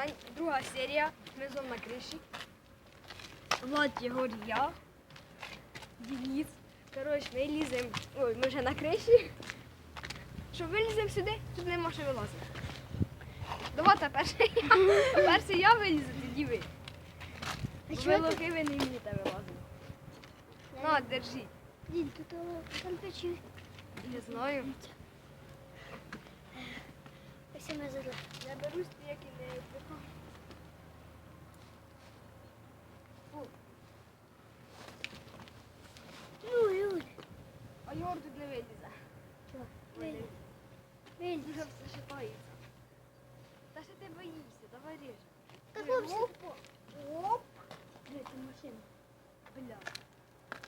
Сань, друга серія. Ми зон на криші. Влад Єгор, я. Денис. Коротше, ми ліземо. Ой, ми вже на криші. Що виліземо сюди, тут нема що вилазити. Давайте перший я. Перший я вилізу, тоді ви. Ви ви не вмієте вилазити. На, держіть. Дін, тут печі. Не знаю. Я ми задали. Я берусь, як і не випадку. Ну, Юль. А Єгор тут не вилізе. Чого? Ой, Виліз. не- Виліз. Дуже все шипається. Та що ти боїшся, давай ріж. Та хлопці. Оп, оп. Де ти машина? Бля.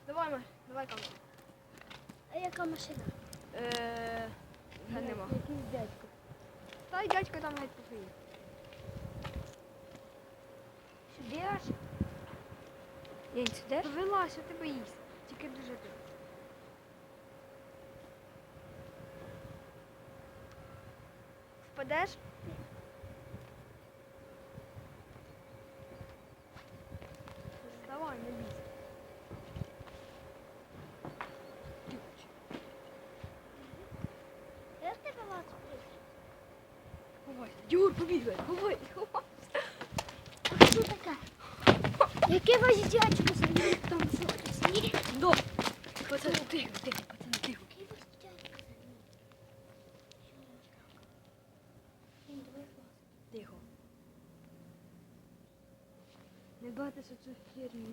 Давай, Маш, давай камеру. А яка машина? Е, вже нема. Якийсь дядько. Та й дядько там геть пофіг. Сюди аж? Єнь, сюди? Вилазь, що ти боїшся. Тільки дуже ти. Впадеш? Давай, не бійся. Я в тебе вас Ховайся. Юр, побігай. А що таке? Яке вас дядько за там сидить? До. Пацани, тихо, тихо, пацани, тихо. Тихо. Не байтеся цю херню.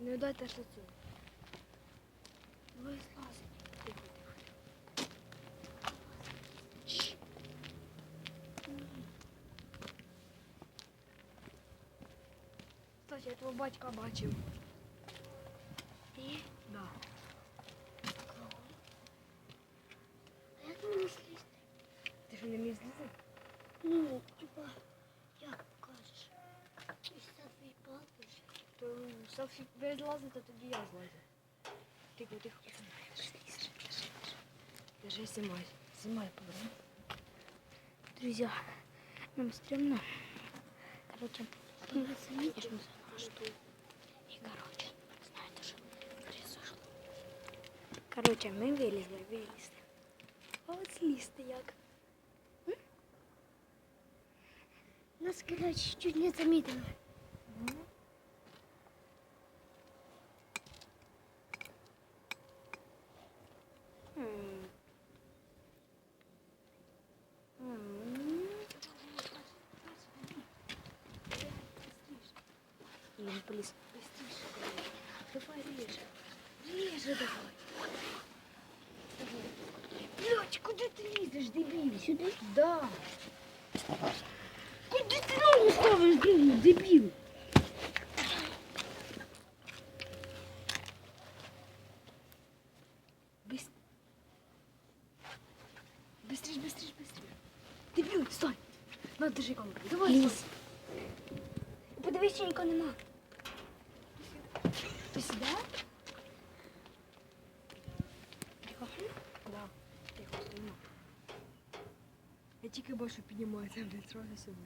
Не дайте що цю. Кстати, я твого батька бачив. Ти? Да. А як мені слізти? Ти що не міг злізти? Ну, типа, як покажеш? Ось це твої палки вже. То Софі ви злазите, тоді я злазю. Тихо, тихо. Держи, знімай. Знімай, поверни. Друзья, нам стрёмно. Короче, мы заметим за наш дом. И, короче, знаете, что произошло? Коротше, ми вилізли, вилізли. А от злізти як? Нас, короче, чуть не заметили. поліз. Быстріше. Давай ріже. Ріже давай. Блядь, куди ти лізеш, дебіл? Сюда? Да. Куди ти ногу ставиш, блін, дебіл? Быс- Быстріш, быстріш, быстріш. Дебіл, стой. На, держи камеру. Давай, Ліз. стой. Подивись, що нікого нема. Ти сюди? Тихо. Да. Тихо, стоїмо. Я тільки бачу піднімається, блядь, сразу сюди.